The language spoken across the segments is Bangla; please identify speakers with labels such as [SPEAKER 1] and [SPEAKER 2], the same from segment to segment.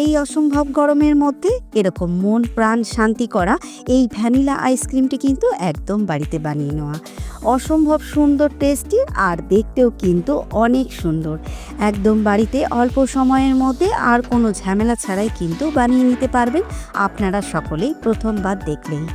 [SPEAKER 1] এই অসম্ভব গরমের মধ্যে এরকম মন প্রাণ শান্তি করা এই ভ্যানিলা আইসক্রিমটি কিন্তু একদম বাড়িতে বানিয়ে নেওয়া। অসম্ভব সুন্দর টেস্টি আর দেখতেও কিন্তু অনেক সুন্দর। একদম বাড়িতে অল্প সময়ের মধ্যে আর কোনো ঝামেলা ছাড়াই কিন্তু বানিয়ে নিতে পারবেন। আপনারা সকলেই প্রথমবার দেখলেই।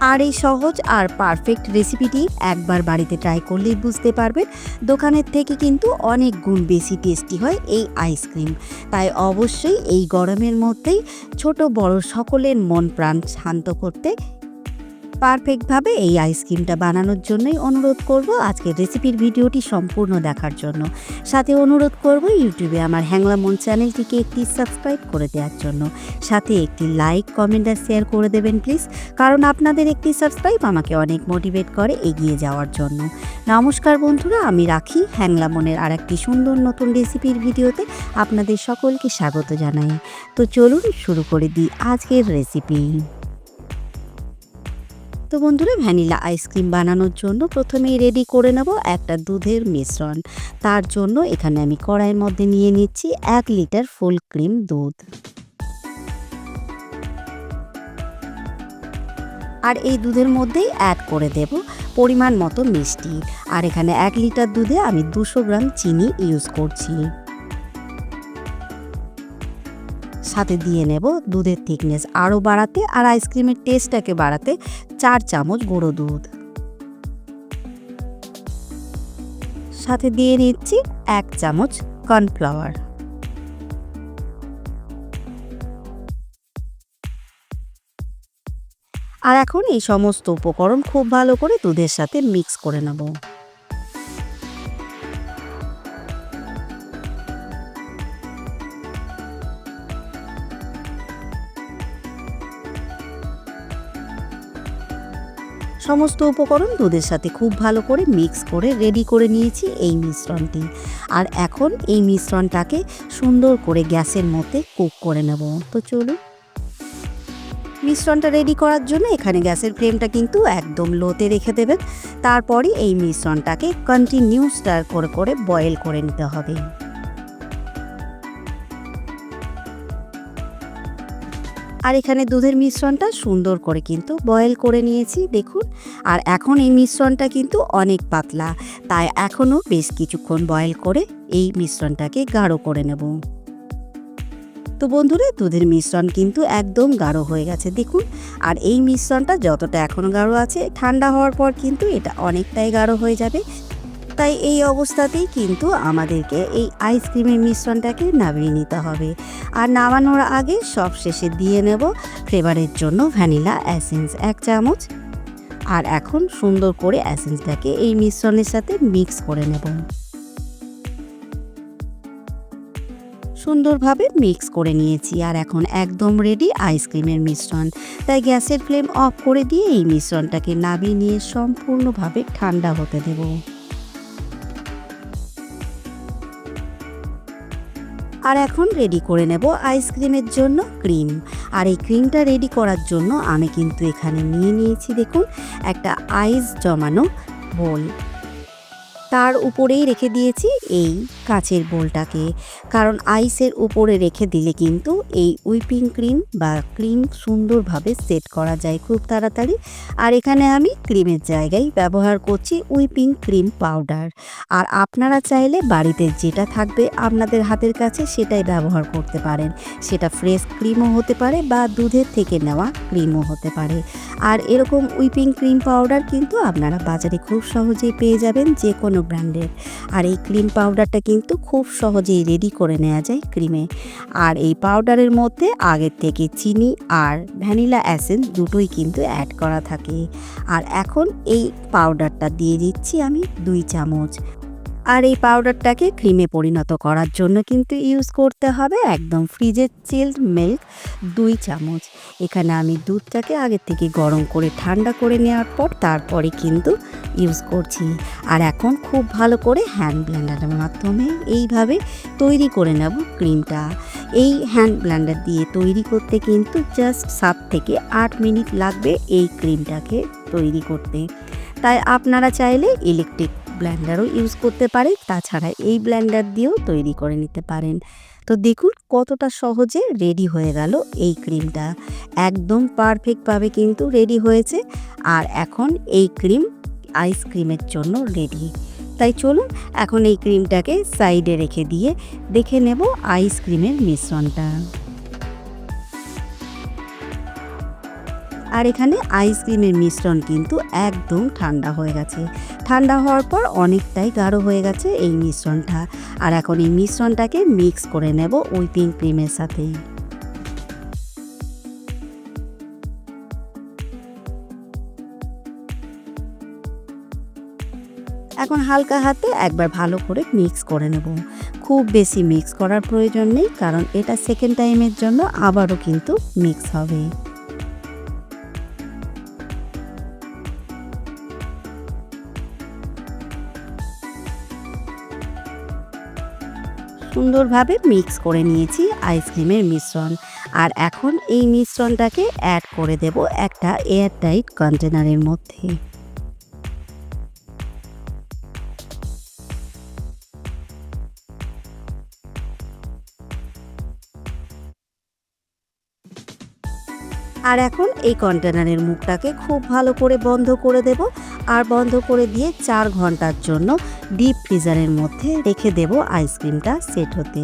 [SPEAKER 1] আর এই সহজ আর পারফেক্ট রেসিপিটি একবার বাড়িতে ট্রাই করলেই বুঝতে পারবেন। দোকানের থেকে কিন্তু অনেক গুণ বেশি টেস্টি হয় এই আইসক্রিম তাই অবশ্যই এই গরমের মধ্যেই ছোট বড় সকলের মন প্রাণ শান্ত করতে পারফেক্টভাবে এই আইসক্রিমটা বানানোর জন্যই অনুরোধ করব আজকের রেসিপির ভিডিওটি সম্পূর্ণ দেখার জন্য। সাথে অনুরোধ করব ইউটিউবে আমার হ্যাংলা মন চ্যানেলটিকে একটি সাবস্ক্রাইব করে দেওয়ার জন্য। সাথে একটি লাইক কমেন্ট আর শেয়ার করে দেবেন প্লিজ কারণ আপনাদের একটি সাবস্ক্রাইব আমাকে অনেক মোটিভেট করে এগিয়ে যাওয়ার জন্য। নমস্কার বন্ধুরা, আমি রাখি হ্যাংলা মনের আর একটি সুন্দর নতুন রেসিপির ভিডিওতে আপনাদের সকলকে স্বাগত জানাই। তো চলুন শুরু করে দিই আজকের রেসিপি তো বন্ধুরা ভ্যানিলা আইসক্রিম বানানোর জন্য প্রথমেই রেডি করে নেব একটা দুধের মিশ্রণ। তার জন্য এখানে আমি কড়াইয়ের মধ্যে নিয়ে নিচ্ছি এক লিটার ফুল ক্রিম দুধ। আর এই দুধের মধ্যেই অ্যাড করে দেব পরিমাণ মতো মিষ্টি। আর এখানে এক লিটার দুধে আমি দুশো গ্রাম চিনি ইউজ করছি। সাথে দিয়ে নেব, দুধের থিকনেস আরও বাড়াতে আর আইসক্রিমের টেস্টটাকে বাড়াতে চার চামচ গুঁড়ো দুধ। সাথে দিয়ে নিচ্ছি এক চামচ কর্নফ্লাওয়ার আর এখন এই সমস্ত উপকরণ খুব ভালো করে দুধের সাথে মিক্স করে নেব। সমস্ত উপকরণ দুধের সাথে খুব ভালো করে মিক্স করে রেডি করে নিয়েছি এই মিশ্রণটি। আর এখন এই মিশ্রণটাকে সুন্দর করে গ্যাসের মধ্যে কুক করে নেব। তো চলুন। মিশ্রণটা রেডি করার জন্য এখানে গ্যাসের ফ্লেমটা কিন্তু একদম লোতে রেখে দেবেন। তারপরই এই মিশ্রণটাকে কন্টিনিউ স্টার করে করে বয়েল করে নিতে হবে। আর এখানে দুধের মিশ্রণটা সুন্দর করে কিন্তু বয়েল করে নিয়েছি, দেখুন। আর এখন এই মিশ্রণটা কিন্তু অনেক পাতলা, তাই এখনও বেশ কিছুক্ষণ বয়েল করে এই মিশ্রণটাকে গাঢ় করে নেব। তো বন্ধুরা, দুধের মিশ্রণ কিন্তু একদম গাঢ় হয়ে গেছে, দেখুন। আর এই মিশ্রণটা যতটা এখন গাঢ় আছে, ঠান্ডা হওয়ার পর কিন্তু এটা অনেকটাই গাঢ় হয়ে যাবে। তাই এই অবস্থাতেই কিন্তু আমাদেরকে এই আইসক্রিমের মিশ্রণটাকে নামিয়ে নিতে হবে। আর নামানোর আগে সব শেষে দিয়ে নেব ফ্লেভারের জন্য ভ্যানিলা অ্যাসেন্স এক চামচ। আর এখন সুন্দর করে অ্যাসেন্সটাকে এই মিশ্রণের সাথে মিক্স করে নেব। সুন্দরভাবে মিক্স করে নিয়েছি আর এখন একদম রেডি আইসক্রিমের মিশ্রণ। তাই গ্যাসের ফ্লেম অফ করে দিয়ে এই মিশ্রণটাকে নামিয়ে নিয়ে সম্পূর্ণভাবে ঠান্ডা হতে দেবো। আর এখন রেডি করে নেব আইসক্রিমের জন্য ক্রিম আর এই ক্রিমটা রেডি করার জন্য আমি কিন্তু এখানে নিয়ে নিয়েছি দেখুন, একটা আইস জমানো বোল তার উপরেই রেখে দিয়েছি এই কাচের বোলটাকে। কারণ আইসের উপরে রেখে দিলে কিন্তু এই উইপিং ক্রিম বা ক্রিম সুন্দরভাবে সেট করা যায় খুব তাড়াতাড়ি। আর এখানে আমি ক্রিমের জায়গায় ব্যবহার করছি উইপিং ক্রিম পাউডার। আর আপনারা চাইলে বাড়িতে যেটা থাকবে আপনাদের হাতের কাছে সেটাই ব্যবহার করতে পারেন। সেটা ফ্রেশ ক্রিমও হতে পারে বা দুধের থেকে নেওয়া ক্রিমও হতে পারে। আর এরকম উইপিং ক্রিম পাউডার কিন্তু আপনারা বাজারে খুব সহজেই পেয়ে যাবেন যে কোনো ব্র্যান্ডের। আর এই ক্রিম পাউডারটা কিন্তু খুব সহজেই রেডি করে নেওয়া যায় ক্রিমে। আর এই পাউডারের মধ্যে আগের থেকে চিনি আর ভ্যানিলা অ্যাসেন্স দুটোই কিন্তু অ্যাড করা থাকে। আর এখন এই পাউডারটা দিয়ে দিচ্ছি আমি দুই চামচ। আর এই পাউডারটাকে ক্রিমে পরিণত করার জন্য কিন্তু ইউজ করতে হবে একদম ফ্রিজের চিল্ড মিল্ক দুই চামচ। এখানে আমি দুধটাকে আগের থেকে গরম করে ঠান্ডা করে নেওয়ার পর তারপরে কিন্তু ইউজ করছি। আর এখন খুব ভালো করে হ্যান্ড ব্লেন্ডারের মাধ্যমে এইভাবে তৈরি করে নেব ক্রিমটা এই হ্যান্ড ব্লেন্ডার দিয়ে তৈরি করতে কিন্তু জাস্ট সাত থেকে আট মিনিট লাগবে এই ক্রিমটাকে তৈরি করতে। তাই আপনারা চাইলে ইলেকট্রিক ব্লেন্ডারও ইউজ করতে পারেন, তাছাড়া এই ব্লেন্ডার দিয়েও তৈরি করে নিতে পারেন। তো দেখুন কতটা সহজে রেডি হয়ে গেল এই ক্রিমটা একদম পারফেক্টভাবে কিন্তু রেডি হয়েছে। আর এখন এই ক্রিম আইসক্রিমের জন্য রেডি তাই চলুন, এখন এই ক্রিমটাকে সাইডে রেখে দিয়ে দেখে নেব আইসক্রিমের মিশ্রণটা। আর এখানে আইসক্রিমের মিশ্রণ কিন্তু একদম ঠান্ডা হয়ে গেছে। ঠান্ডা হওয়ার পর অনেকটাই গাঢ় হয়ে গেছে এই মিশ্রণটা। আর এখন এই মিশ্রণটাকে মিক্স করে নেব উইপিং ক্রিমের সাথে এখন হালকা হাতে একবার ভালো করে মিক্স করে নেব। খুব বেশি মিক্স করার প্রয়োজন নেই, কারণ এটা সেকেন্ড টাইমের জন্য আবারও কিন্তু মিক্স হবে। সুন্দরভাবে মিক্স করে নিয়েছি আইসক্রিমের মিশ্রণ। আর এখন এই মিশ্রণটাকে অ্যাড করে দেব একটা এয়ারটাইট কন্টেনারের মধ্যে। আর এখন এই কন্টেনারের মুখটাকে খুব ভালো করে বন্ধ করে দেব আর বন্ধ করে দিয়ে চার ঘণ্টার জন্য ডিপ ফ্রিজারের মধ্যে রেখে দেব আইসক্রিমটা সেট হতে।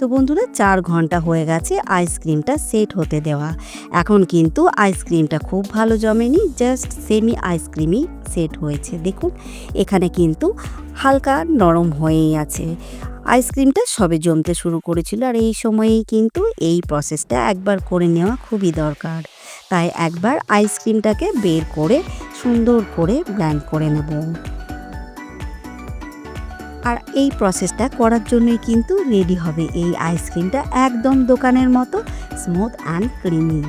[SPEAKER 1] তো বন্ধুরা, চার ঘণ্টা হয়ে গেছে আইসক্রিমটা সেট হতে দেওয়া। এখন কিন্তু আইসক্রিমটা খুব ভালো জমেনি, জাস্ট সেমি আইসক্রিমই সেট হয়েছে। দেখুন, এখানে কিন্তু হালকা নরম হয়েই আছে। আইসক্রিমটা সবে জমতে শুরু করেছিল আর এই সময়েই কিন্তু এই প্রসেসটা একবার করে নেওয়া খুবই দরকার। তাই একবার আইসক্রিমটাকে বের করে সুন্দর করে ব্ল্যান্ড করে নেব। আর এই প্রসেসটা করার জন্যই কিন্তু রেডি হবে এই আইসক্রিমটা একদম দোকানের মতো স্মুথ অ্যান্ড ক্রিমি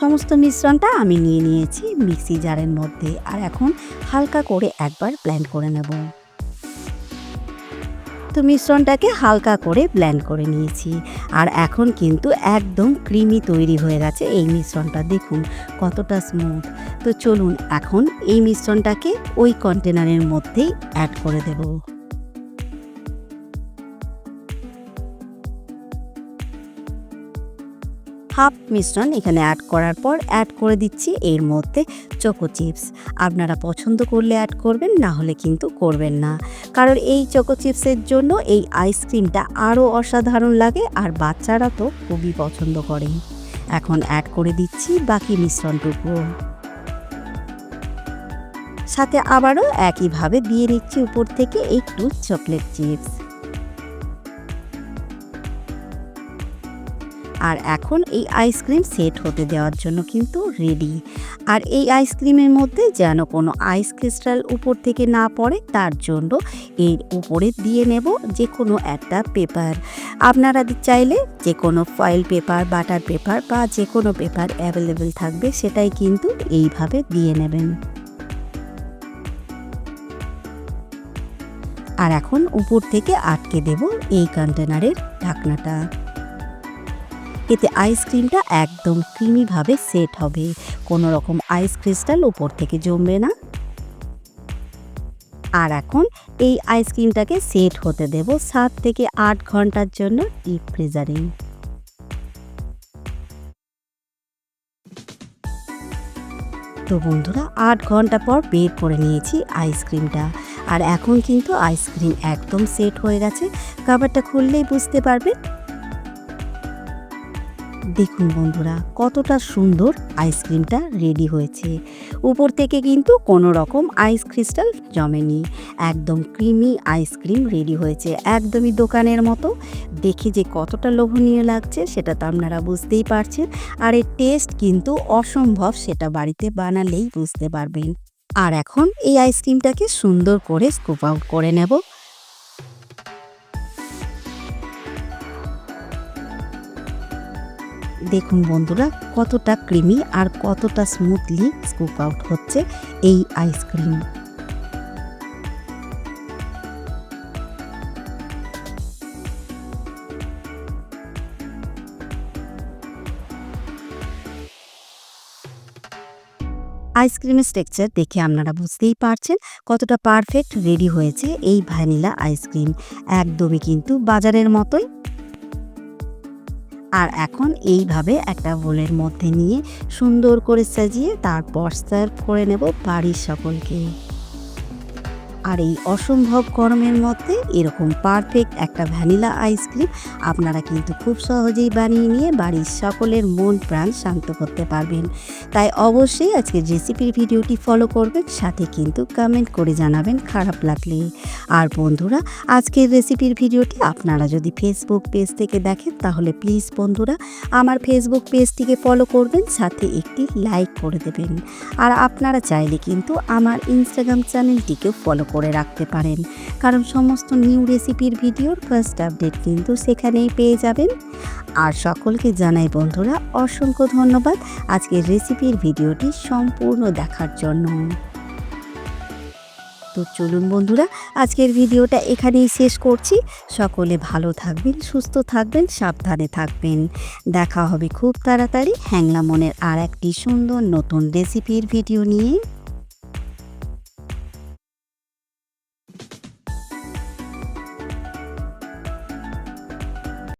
[SPEAKER 1] সমস্ত মিশ্রণটা আমি নিয়ে নিয়েছি মিক্সি জারের মধ্যে। আর এখন হালকা করে একবার ব্ল্যান্ড করে নেব। তো মিশ্রণটাকে হালকা করে ব্ল্যান্ড করে নিয়েছি। আর এখন কিন্তু একদম ক্রিমি তৈরি হয়ে গেছে এই মিশ্রণটা। দেখুন কতটা স্মুথ তো চলুন এখন এই মিশ্রণটাকে ওই কন্টেনারের মধ্যেই অ্যাড করে দেবো। হাফ মিশ্রণ এখানে অ্যাড করার পর অ্যাড করে দিচ্ছি এর মধ্যে চোকো চিপস আপনারা পছন্দ করলে অ্যাড করবেন, না হলে কিন্তু করবেন না। কারণ এই চোকো চিপসের জন্য এই আইসক্রিমটা আরও অসাধারণ লাগে আর বাচ্চারা তো খুবই পছন্দ করে এখন অ্যাড করে দিচ্ছি বাকি মিশ্রণটুকু। সাথে আবারও একইভাবে দিয়ে নিচ্ছি উপর থেকে একটু চকলেট চিপস আর এখন এই আইসক্রিম সেট হতে দেওয়ার জন্য কিন্তু রেডি আর এই আইসক্রিমের মধ্যে যেন কোনো আইস ক্রিস্টাল উপর থেকে না পড়ে, তার জন্য এর উপরে দিয়ে নেব যে কোনো একটা পেপার আপনারা চাইলে যে কোনো ফয়েল পেপার বাটার পেপার বা যে কোনো পেপার অ্যাভেলেবেল থাকবে, সেটাই কিন্তু এইভাবে দিয়ে নেবেন। আর এখন উপর থেকে আটকে দেব এই কন্টেনারের ঢাকনাটা। এতে আইসক্রিমটা একদম ক্রিমিভাবে সেট হবে। কোনো রকম আইস ক্রিস্টাল উপর থেকে জমবে না। আর এখন এই আইসক্রিমটাকে সেট হতে দেব সাত থেকে আট ঘণ্টার জন্য ডিপ ফ্রিজারে। তো বন্ধুরা, আট ঘণ্টা পর বের করে নিয়েছি আইসক্রিমটা। আর এখন কিন্তু আইসক্রিম একদম সেট হয়ে গেছে। কাবারটা খুললেই বুঝতে পারবেন দেখুন বন্ধুরা, কতটা সুন্দর আইসক্রিমটা রেডি হয়েছে। উপর থেকে কিন্তু কোনো রকম আইস ক্রিস্টাল জমেনি। একদম ক্রিমি আইসক্রিম রেডি হয়েছে একদমই দোকানের মতো। দেখে যে কতটা লোভনীয় লাগছে সেটা তো আপনারা বুঝতেই পারছেন। আর এর টেস্ট কিন্তু অসম্ভব, সেটা বাড়িতে বানালেই বুঝতে পারবেন। আর এখন এই আইসক্রিমটাকে সুন্দর করে স্কুপ আউট করে নেব। দেখুন বন্ধুরা, কতটা ক্রিমি আর কতটা স্মুথলি স্কুপ আউট হচ্ছে এই আইসক্রিম আইসক্রিমের স্ট্রাকচার দেখে আপনারা বুঝতেই পারছেন কতটা পারফেক্ট রেডি হয়েছে এই ভ্যানিলা আইসক্রিম একদমই কিন্তু বাজারের মতোই। আর এখন এইভাবে একটা বোলের মধ্যে নিয়ে সুন্দর করে সাজিয়ে তারপর সার্ভ করে নেব বাড়ির সকলকে। আর এই অসম্ভব গরমের মধ্যে এরকম পারফেক্ট একটা ভ্যানিলা আইসক্রিম আপনারা কিন্তু খুব সহজেই বানিয়ে নিয়ে বাড়ির সকলের মন প্রাণ শান্ত করতে পারবেন। তাই অবশ্যই আজকের রেসিপির ভিডিওটি ফলো করবেন, সাথে কিন্তু কমেন্ট করে জানাবেন খারাপ লাগলে। আর বন্ধুরা, আজকের রেসিপির ভিডিওটি আপনারা যদি ফেসবুক পেজ থেকে দেখেন, তাহলে প্লিজ বন্ধুরা, আমার ফেসবুক পেজটিকে ফলো করবেন, সাথে একটি লাইক করে দেবেন। আর আপনারা চাইলে কিন্তু আমার ইনস্টাগ্রাম চ্যানেলটিকেও ফলো করে রাখতে পারেন। কারণ সমস্ত নিউ রেসিপির ভিডিওর ফার্স্ট আপডেট কিন্তু সেখানেই পেয়ে যাবেন। আর সকলকে জানাই বন্ধুরা, অসংখ্য ধন্যবাদ আজকের রেসিপির ভিডিওটি সম্পূর্ণ দেখার জন্য। তো চলুন বন্ধুরা, আজকের ভিডিওটা এখানেই শেষ করছি। সকলে ভালো থাকবেন, সুস্থ থাকবেন, সাবধানে থাকবেন। দেখা হবে খুব তাড়াতাড়ি। হ্যাংলা মনের আর একটি সুন্দর নতুন রেসিপির ভিডিও নিয়ে।